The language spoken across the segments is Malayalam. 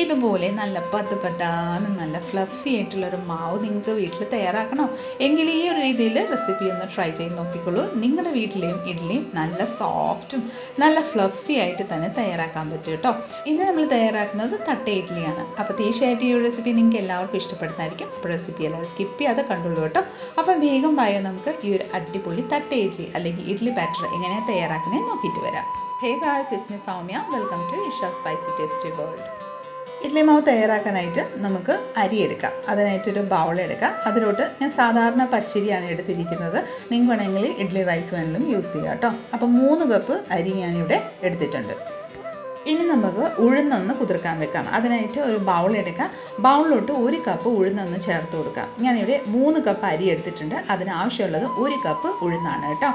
ഇതുപോലെ നല്ല പത്ത് പത്താന്ന് നല്ല ഫ്ലഫി ആയിട്ടുള്ളൊരു മാവ് നിങ്ങൾക്ക് വീട്ടിൽ തയ്യാറാക്കണം? എങ്കിൽ ഈ ഒരു രീതിയിൽ റെസിപ്പി ഒന്ന് ട്രൈ ചെയ്ത് നോക്കിക്കോളൂ നിങ്ങളുടെ വീട്ടിലെയും ഇഡ്ഡലിയും നല്ല സോഫ്റ്റും നല്ല ഫ്ലഫി ആയിട്ട് തന്നെ തയ്യാറാക്കാൻ പറ്റും കേട്ടോ. ഇന്ന് നമ്മൾ തയ്യാറാക്കുന്നത് തട്ട ഇഡ്ഡലിയാണ് അപ്പോൾ തീർച്ചയായിട്ടും ഈ റെസിപ്പി നിങ്ങൾക്ക് എല്ലാവർക്കും ഇഷ്ടപ്പെടുന്നതായിരിക്കും. അപ്പോൾ റെസിപ്പി എല്ലാവരും സ്കിപ്പ് ചെയ്യാതെ കണ്ടുള്ളൂ കേട്ടോ. അപ്പോൾ വേഗം പായോ നമുക്ക് ഈ ഒരു അടിപൊളി തട്ട ഇഡ്ഡലി അല്ലെങ്കിൽ ഇഡ്ഡലി ബാറ്റർ എങ്ങനെയാണ് തയ്യാറാക്കുന്നത് നോക്കിയിട്ട് വരാം. Hey guys it's me Soumya welcome to Isha spicy tasty world idli മാവ് തയ്യാറാക്കാനായിട്ട് നമുക്ക് അരി എടുക്കാം. അതിനായിട്ടൊരു ബൗൾ എടുക്കാം. അതിലോട്ട് ഞാൻ സാധാരണ പച്ചരിയാണ് എടുത്തിരിക്കുന്നത്. നിങ്ങൾക്ക് വേണമെങ്കിൽ ഇഡ്ലി റൈസ് വേണമെങ്കിലും യൂസ് ചെയ്യാം കേട്ടോ. അപ്പോൾ മൂന്ന് കപ്പ് അരി ഞാനിവിടെ എടുത്തിട്ടുണ്ട്. ഇനി നമുക്ക് ഉഴുന്നൊന്ന് കുതിർക്കാൻ വെക്കാം. അതിനായിട്ട് ഒരു ബൗൾ എടുക്കാം. ബൗളിലോട്ട് ഒരു കപ്പ് ഉഴുന്നൊന്ന് ചേർത്ത് കൊടുക്കാം. ഞാനിവിടെ മൂന്ന് കപ്പ് അരി എടുത്തിട്ടുണ്ട്. അതിനാവശ്യമുള്ളത് ഒരു കപ്പ് ഉഴുന്നാണ് കേട്ടോ.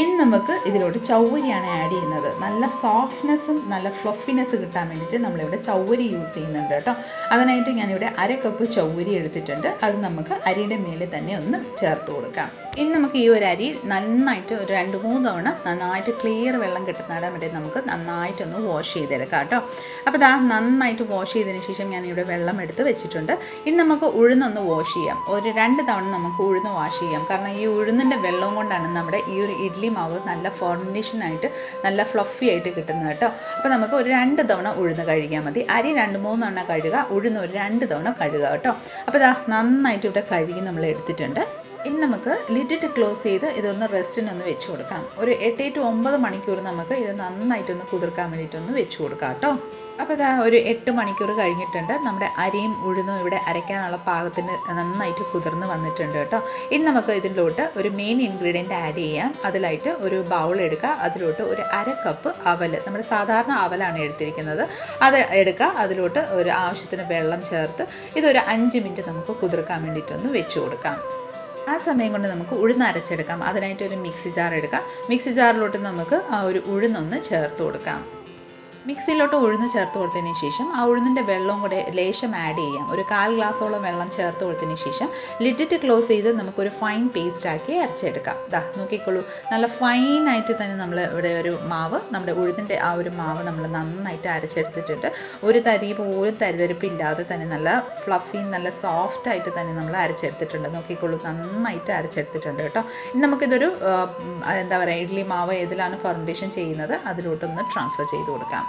ഇനി നമുക്ക് ഇതിലോട്ട് ചൗവരിയാണ് ആഡ് ചെയ്യുന്നത്. നല്ല സോഫ്റ്റ്നെസ്സും നല്ല ഫ്ലഫിനെസ് കിട്ടാൻ വേണ്ടിയിട്ട് നമ്മളിവിടെ ചൗവരി യൂസ് ചെയ്യുന്നുണ്ട് കേട്ടോ. അതിനായിട്ട് ഞാനിവിടെ അര കപ്പ് ചൗവരി എടുത്തിട്ടുണ്ട്. അത് നമുക്ക് അരിയുടെ മേലെ തന്നെ ഒന്ന് ചേർത്ത് കൊടുക്കാം. ഇനി നമുക്ക് ഈ ഒരു അരി നന്നായിട്ട് ഒരു രണ്ട് മൂന്ന് തവണ നന്നായിട്ട് ക്ലിയർ വെള്ളം കിട്ടുന്നിടം വേണ്ടി നമുക്ക് നന്നായിട്ടൊന്ന് വാഷ് ചെയ്തെടുക്കാം കേട്ടോ. അപ്പോൾ ഇതാ നന്നായിട്ട് വാഷ് ചെയ്തതിന് ശേഷം ഞാൻ ഇവിടെ വെള്ളം എടുത്ത് വെച്ചിട്ടുണ്ട്. ഇനി നമുക്ക് ഉഴുന്നൊന്ന് വാഷ് ചെയ്യാം. ഒരു രണ്ട് തവണ നമുക്ക് ഉഴുന്ന് വാഷ് ചെയ്യാം. കാരണം ഈ ഉഴുന്നിന്റെ വെള്ളം കൊണ്ടാണ് നമ്മുടെ ഈ ഒരു ഇഡ്ലി മാവ് നല്ല ഫോർമേഷനായിട്ട് നല്ല ഫ്ലഫി ആയിട്ട് കിട്ടുന്നത് കേട്ടോ. അപ്പോൾ നമുക്ക് ഒരു രണ്ട് തവണ ഉഴുന്ന് കഴുകിയാൽ മതി. അരി രണ്ട് മൂന്ന് തവണ കഴുകുക ഉഴുന്ന് ഒരു രണ്ട് തവണ കഴുകുക കേട്ടോ. അപ്പോൾ ഇതാ നന്നായിട്ട് ഇവിടെ കഴുകി നമ്മൾ എടുത്തിട്ടുണ്ട്. ഇനി നമുക്ക് ലിറ്റിറ്റ് ക്ലോസ് ചെയ്ത് ഇതൊന്ന് റെസ്റ്റിനൊന്ന് വെച്ച് കൊടുക്കാം. ഒരു എട്ട് ടു ഒമ്പത് മണിക്കൂർ നമുക്ക് ഇത് നന്നായിട്ടൊന്ന് കുതിർക്കാൻ വേണ്ടിയിട്ടൊന്ന് വെച്ച് കൊടുക്കാം കേട്ടോ. അപ്പോൾ ഇതാ ഒരു എട്ട് മണിക്കൂർ കഴിഞ്ഞിട്ടുണ്ട്. നമ്മുടെ അരിയും ഉഴുന്നും ഇവിടെ അരയ്ക്കാനുള്ള പാകത്തിന് നന്നായിട്ട് കുതിർന്ന് വന്നിട്ടുണ്ട് കേട്ടോ. ഇനി നമുക്ക് ഇതിലോട്ട് ഒരു മെയിൻ ഇൻഗ്രീഡിയന്റ് ആഡ് ചെയ്യാം. അതിലായിട്ട് ഒരു ബൗൾ എടുക്കുക. അതിലോട്ട് ഒരു അര കപ്പ് അവൽ നമ്മുടെ സാധാരണ അവലാണ് എടുത്തിരിക്കുന്നത്. അത് എടുക്കുക. അതിലോട്ട് ഒരു ആവശ്യത്തിന് വെള്ളം ചേർത്ത് ഇതൊരു അഞ്ച് മിനിറ്റ് നമുക്ക് കുതിർക്കാൻ വേണ്ടിയിട്ടൊന്ന് വെച്ച് കൊടുക്കാം. ആ സമയം കൊണ്ട് നമുക്ക് ഉഴുന്ന് അരച്ചെടുക്കാം. അതിനായിട്ട് ഒരു മിക്സി ജാർ എടുക്കാം. മിക്സി ജാറിലോട്ട് നമുക്ക് ആ ഒരു ഉഴുന്നൊന്ന് ചേർത്ത് കൊടുക്കാം. മിക്സിയിലോട്ട് ഉഴുന്ന് ചേർത്ത് കൊടുത്തതിന് ശേഷം ആ ഉഴുന്നിന്റെ വെള്ളവും കൂടെ ലേശം ആഡ് ചെയ്യാം. ഒരു കാൽ ഗ്ലാസ്സോളം വെള്ളം ചേർത്ത് കൊടുത്തതിന് ശേഷം ലിറ്റിറ്റ് ക്ലോസ് ചെയ്ത് നമുക്കൊരു ഫൈൻ പേസ്റ്റ് ആക്കി അരച്ചെടുക്കാം. ദാ നോക്കിക്കോളൂ. നല്ല ഫൈനായിട്ട് തന്നെ നമ്മൾ ഇവിടെ ഒരു മാവ് നമ്മുടെ ഉഴുതിന്റെ ആ ഒരു മാവ് നമ്മൾ നന്നായിട്ട് അരച്ചെടുത്തിട്ടുണ്ട്. ഒരു തരി പോലും തരിതരിപ്പില്ലാതെ തന്നെ നല്ല ഫ്ലഫിയും നല്ല സോഫ്റ്റ് ആയിട്ട് തന്നെ നമ്മൾ അരച്ചെടുത്തിട്ടുണ്ട്. നോക്കിക്കോളൂ നന്നായിട്ട് അരച്ചെടുത്തിട്ടുണ്ട് കേട്ടോ. ഇനി നമുക്കിതൊരു എന്താ പറയുക ഇഡ്ലി മാവ് ഏതിലാണ് ഫൗണ്ടേഷൻ ചെയ്യുന്നത്? അതിലോട്ടൊന്ന് ട്രാൻസ്ഫർ ചെയ്ത് കൊടുക്കാം.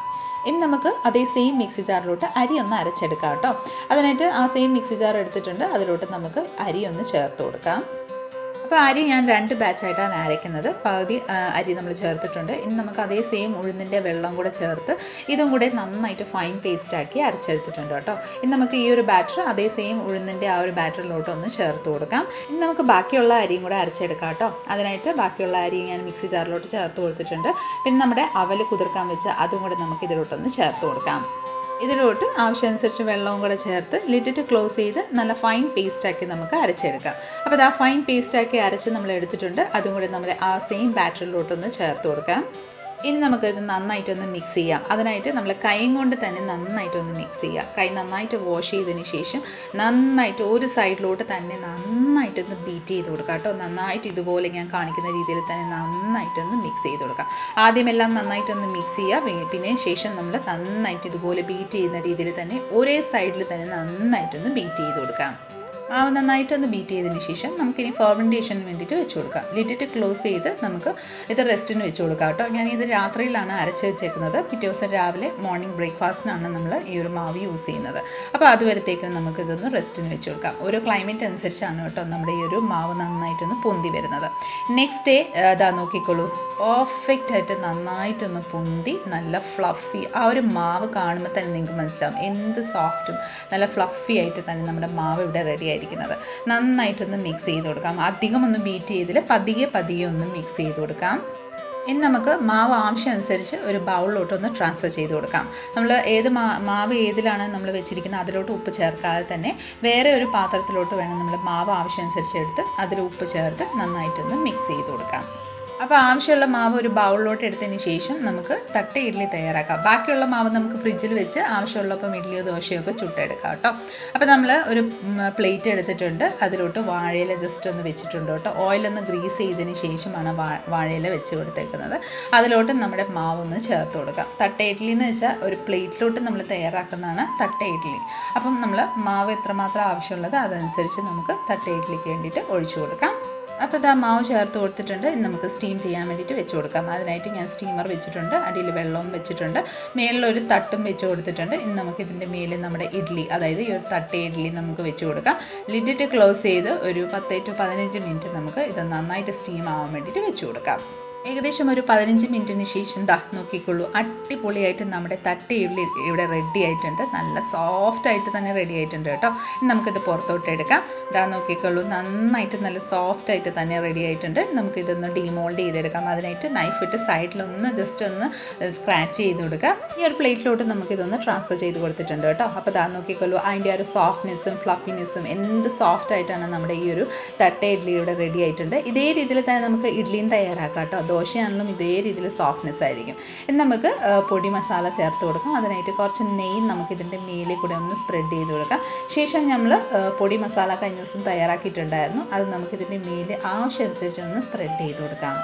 ഇനി നമുക്ക് അതേ സെയിം മിക്സി ജാറിലോട്ട് അരി ഒന്ന് അരച്ചെടുക്കാം കേട്ടോ. അതിനായിട്ട് ആ സെയിം മിക്സി ജാർ എടുത്തിട്ടുണ്ട്. അതിലോട്ട് നമുക്ക് അരി ഒന്ന് ചേർത്ത് കൊടുക്കാം. അപ്പോൾ അരി ഞാൻ രണ്ട് ബാച്ചായിട്ടാണ് അരയ്ക്കുന്നത്. പകുതി അരി നമ്മൾ ചേർത്തിട്ടുണ്ട്. ഇനി നമുക്ക് അതേ സെയിം ഉഴുന്നിന്റെ വെള്ളം കൂടെ ചേർത്ത് ഇതും കൂടെ നന്നായിട്ട് ഫൈൻ പേസ്റ്റ് ആക്കി അരച്ചെടുത്തിട്ടുണ്ട് കേട്ടോ. ഇനി നമുക്ക് ഈ ഒരു ബാറ്റർ അതേ സെയിം ഉഴുന്നിന്റെ ആ ഒരു ബാറ്ററിലോട്ട് ഒന്ന് ചേർത്ത് കൊടുക്കാം. ഇനി നമുക്ക് ബാക്കിയുള്ള അരിയും കൂടെ അരച്ചെടുക്കാം കേട്ടോ. അതിനായിട്ട് ബാക്കിയുള്ള അരി ഞാൻ മിക്സി ജാറിലോട്ട് ചേർത്ത് കൊടുത്തിട്ടുണ്ട്. പിന്നെ നമ്മുടെ അവൽ കുതിർക്കാൻ വെച്ച് അതും കൂടെ നമുക്ക് ഇതിലോട്ടൊന്ന് ചേർത്ത് കൊടുക്കാം. ഇതിലോട്ട് ആവശ്യമനുസരിച്ച് വെള്ളവും കൂടെ ചേർത്ത് ലിറ്റിട്ട് ക്ലോസ് ചെയ്ത് നല്ല ഫൈൻ പേസ്റ്റാക്കി നമുക്ക് അരച്ചെടുക്കാം. അപ്പോൾ ആ ഫൈൻ പേസ്റ്റാക്കി അരച്ച് നമ്മൾ എടുത്തിട്ടുണ്ട്. അതും കൂടെ നമ്മുടെ ആ സെയിം ബാറ്ററിലോട്ടൊന്ന് ചേർത്ത് കൊടുക്കാം. ഇനി നമുക്കിത് നന്നായിട്ടൊന്ന് മിക്സ് ചെയ്യാം. അതിനായിട്ട് നമ്മൾ കൈയും കൊണ്ട് തന്നെ നന്നായിട്ടൊന്ന് മിക്സ് ചെയ്യാം. കൈ നന്നായിട്ട് വാഷ് ചെയ്തതിന് ശേഷം നന്നായിട്ട് ഒരു സൈഡിലോട്ട് തന്നെ നന്നായിട്ടൊന്ന് ബീറ്റ് ചെയ്ത് കൊടുക്കാം കേട്ടോ. നന്നായിട്ട് ഇതുപോലെ ഞാൻ കാണിക്കുന്ന രീതിയിൽ തന്നെ നന്നായിട്ടൊന്ന് മിക്സ് ചെയ്ത് കൊടുക്കാം. ആദ്യമെല്ലാം നന്നായിട്ടൊന്ന് മിക്സ് ചെയ്യുക പിന്നെ ശേഷം നമ്മൾ നന്നായിട്ട് ഇതുപോലെ ബീറ്റ് ചെയ്യുന്ന രീതിയിൽ തന്നെ ഒരേ സൈഡിൽ തന്നെ നന്നായിട്ടൊന്ന് ബീറ്റ് ചെയ്ത് കൊടുക്കാം. നന്നായിട്ടൊന്ന് ബീറ്റ് ചെയ്തതിന് ശേഷം നമുക്കിനി ഫെർമെന്റേഷന് വേണ്ടിയിട്ട് വെച്ച് കൊടുക്കാം. ലിറ്റിട്ട് ക്ലോസ് ചെയ്ത് നമുക്ക് ഇത് റെസ്റ്റിന് വെച്ച് കൊടുക്കാം കേട്ടോ. ഞാൻ ഇത് രാത്രിയിലാണ് അരച്ച് വെച്ചേക്കുന്നത്. പിറ്റേ ദിവസം രാവിലെ മോർണിംഗ് ബ്രേക്ക്ഫാസ്റ്റിനാണ് നമ്മൾ ഈ ഒരു മാവ് യൂസ് ചെയ്യുന്നത്. അപ്പോൾ അതുവരത്തേക്ക് നമുക്ക് ഇതൊന്ന് റെസ്റ്റിന് വെച്ച് കൊടുക്കാം. ഓരോ ക്ലൈമറ്റ് അനുസരിച്ചാണ് കേട്ടോ നമ്മുടെ ഈ ഒരു മാവ് നന്നായിട്ടൊന്ന് പൊന്തി വരുന്നത്. നെക്സ്റ്റ് ഡേ ഇതാ നോക്കിക്കോളൂ. പെർഫെക്റ്റ് ആയിട്ട് നന്നായിട്ടൊന്ന് പൊന്തി നല്ല ഫ്ലഫി ആ ഒരു മാവ് കാണുമ്പോൾ തന്നെ നിങ്ങൾക്ക് മനസ്സിലാവും. എന്ത് സോഫ്റ്റും നല്ല ഫ്ലഫി ആയിട്ട് തന്നെ നമ്മുടെ മാവ് ഇവിടെ റെഡി ആയിരിക്കുന്നത്. നന്നായിട്ടൊന്ന് മിക്സ് ചെയ്ത് കൊടുക്കാം. അധികം ഒന്ന് ബീറ്റ് ചെയ്തില്ല. പതിയെ പതിയെ ഒന്ന് മിക്സ് ചെയ്ത് കൊടുക്കാം. ഇനി നമുക്ക് മാവ് ആവശ്യം അനുസരിച്ച് ഒരു ബൗളിലോട്ടൊന്ന് ട്രാൻസ്ഫർ ചെയ്ത് കൊടുക്കാം. നമ്മൾ ഏത് മാ മാവ് ഏതിലാണ് നമ്മൾ വെച്ചിരിക്കുന്നത് അതിലോട്ട് ഉപ്പ് ചേർക്കാതെ തന്നെ വേറെ ഒരു പാത്രത്തിലോട്ട് വേണം നമ്മൾ മാവ് ആവശ്യം അനുസരിച്ച് എടുത്ത് അതിൽ ഉപ്പ് ചേർത്ത് നന്നായിട്ടൊന്ന് മിക്സ് ചെയ്ത് കൊടുക്കാം. അപ്പോൾ ആവശ്യമുള്ള മാവ് ഒരു ബൗളിലോട്ട് എടുത്തതിന് ശേഷം നമുക്ക് തട്ട ഇഡ്ഡലി തയ്യാറാക്കാം. ബാക്കിയുള്ള മാവ് നമുക്ക് ഫ്രിഡ്ജിൽ വെച്ച് ആവശ്യമുള്ളപ്പം ഇഡ്ഡലിയോ ദോശയോ ഒക്കെ ചുട്ടെടുക്കാം കേട്ടോ. അപ്പോൾ നമ്മൾ ഒരു പ്ലേറ്റ് എടുത്തിട്ടുണ്ട്. അതിലോട്ട് വാഴയില ജസ്റ്റ് ഒന്ന് വെച്ചിട്ടുണ്ട് കേട്ടോ. ഓയിലൊന്ന് ഗ്രീസ് ചെയ്തതിന് ശേഷമാണ് വാഴയില വെച്ച് കൊടുത്തേക്കുന്നത്. അതിലോട്ട് നമ്മുടെ മാവ് ഒന്ന് ചേർത്ത് കൊടുക്കാം. തട്ട ഇഡ്ഡലി എന്ന് വെച്ചാൽ ഒരു പ്ലേറ്റിലോട്ട് നമ്മൾ തയ്യാറാക്കുന്നതാണ് തട്ട ഇഡ്ഡലി അപ്പം നമ്മൾ മാവ് എത്രമാത്രം ആവശ്യമുള്ളത് അതനുസരിച്ച് നമുക്ക് തട്ട ഇഡ്ഡലിക്ക് വേണ്ടിയിട്ട് ഒഴിച്ചു കൊടുക്കാം. അപ്പോൾ ഇതാ മാവ് ചേർത്ത് കൊടുത്തിട്ടുണ്ട്. നമുക്ക് സ്റ്റീം ചെയ്യാൻ വേണ്ടിയിട്ട് വെച്ച് കൊടുക്കാം. അതിനായിട്ട് ഞാൻ സ്റ്റീമർ വെച്ചിട്ടുണ്ട്. അടിയിൽ വെള്ളവും വെച്ചിട്ടുണ്ട്. മേളിലൊരു തട്ടും വെച്ച് കൊടുത്തിട്ടുണ്ട്. ഇനി നമുക്ക് ഇതിന്റെ മേലിൽ നമ്മുടെ ഇഡ്ഡലി അതായത് ഈ ഒരു തട്ട ഇഡ്ഡലി നമുക്ക് വെച്ച് കൊടുക്കാം. ലിഡിറ്റ് ക്ലോസ് ചെയ്ത് ഒരു പത്ത് ടു പതിനഞ്ച് മിനിറ്റ് നമുക്ക് ഇത് നന്നായിട്ട് സ്റ്റീം ആവാൻ വേണ്ടിയിട്ട് വെച്ച് കൊടുക്കാം. ഏകദേശം ഒരു പതിനഞ്ച് മിനിറ്റിന് ശേഷം ദാ നോക്കിക്കൊള്ളൂ. അടിപൊളിയായിട്ട് നമ്മുടെ തട്ടി ഉള്ളി ഇവിടെ റെഡി ആയിട്ടുണ്ട്. നല്ല സോഫ്റ്റ് ആയിട്ട് തന്നെ റെഡി ആയിട്ടുണ്ട് കേട്ടോ. ഇനി നമുക്കിത് പുറത്തോട്ട് എടുക്കാം. ദാ നോക്കിക്കൊള്ളൂ. നന്നായിട്ട് നല്ല സോഫ്റ്റ് ആയിട്ട് തന്നെ റെഡി ആയിട്ടുണ്ട്. നമുക്കിതൊന്ന് ഡീമോൾഡ് ചെയ്തെടുക്കാം. അതിനായിട്ട് നൈഫ് ഇട്ട് സൈഡിലൊന്ന് ജസ്റ്റ് ഒന്ന് സ്ക്രാച്ച് ചെയ്ത് കൊടുക്കുക ഈ ഒരു പ്ലേറ്റിലോട്ട് നമുക്കിതൊന്ന് ട്രാൻസ്ഫർ ചെയ്ത് കൊടുത്തിട്ടുണ്ട് കേട്ടോ. അപ്പോൾ ദാ നോക്കിക്കൊള്ളൂ. അതിന്റെ ആ ഒരു സോഫ്റ്റ്നെസ്സും ഫ്ലഫിനെസ്സും എന്ത് സോഫ്റ്റ് ആയിട്ടാണ് നമ്മുടെ ഈ ഒരു തട്ട ഇഡ്ഡലി ഇവിടെ റെഡി ആയിട്ടുണ്ട്. ഇതേ രീതിയിൽ തന്നെ നമുക്ക് ഇഡ്ഡലിയും തയ്യാറാക്കാം കേട്ടോ. ദോശയാണെങ്കിലും ഇതേ രീതിയിൽ സോഫ്റ്റ്നെസ് ആയിരിക്കും. ഇനി നമുക്ക് പൊടി മസാല ചേർത്ത് കൊടുക്കാം. അതിനായിട്ട് കുറച്ച് നെയ്യ് നമുക്ക് ഇതിന്റെ മേലിൽ കൂടെ ഒന്ന് സ്പ്രെഡ് ചെയ്ത് കൊടുക്കാം. ശേഷം നമ്മൾ പൊടി മസാല കഴിഞ്ഞ ദിവസം തയ്യാറാക്കിയിട്ടുണ്ടായിരുന്നു. അത് നമുക്കിതിന്റെ മേലിൽ ആവശ്യമനുസരിച്ച് ഒന്ന് സ്പ്രെഡ് ചെയ്ത് കൊടുക്കാം.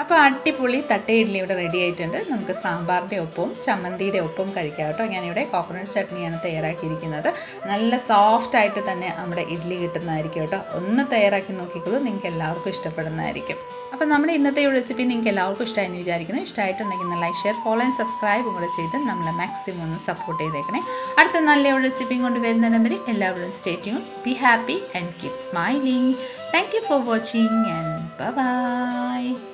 അപ്പോൾ അടിപൊളി തട്ട ഇഡ്ഡലി ഇവിടെ റെഡി ആയിട്ടുണ്ട്. നമുക്ക് സാമ്പാറിന്റെ ഒപ്പവും ചമ്മന്തിയുടെ ഒപ്പം കഴിക്കാം കേട്ടോ. ഞാനിവിടെ കോക്കനട്ട് ചട്നിയാണ് തയ്യാറാക്കിയിരിക്കുന്നത്. നല്ല സോഫ്റ്റ് ആയിട്ട് തന്നെ നമ്മുടെ ഇഡ്ഡലി കിട്ടുന്നതായിരിക്കും കേട്ടോ. ഒന്ന് തയ്യാറാക്കി നോക്കിക്കോളൂ. നിങ്ങൾക്ക് എല്ലാവർക്കും ഇഷ്ടപ്പെടുന്നതായിരിക്കും. അപ്പോൾ നമ്മുടെ ഇന്നത്തെ റെസിപ്പി നിങ്ങൾക്ക് എല്ലാവർക്കും ഇഷ്ടമായെന്ന് വിചാരിക്കുന്നു. ഇഷ്ടമായിട്ടുണ്ടെങ്കിൽ like share follow and subscribe കൂടെ ചെയ്ത് നമ്മളെ മാക്സിമം ഒന്ന് സപ്പോർട്ട് ചെയ്തേക്കണേ. അടുത്ത നല്ല ഒരു റെസിപ്പിയും കൊണ്ട് വരുന്ന വരെ എല്ലാവരും stay tune be happy and keep smiling thank you for watching and bye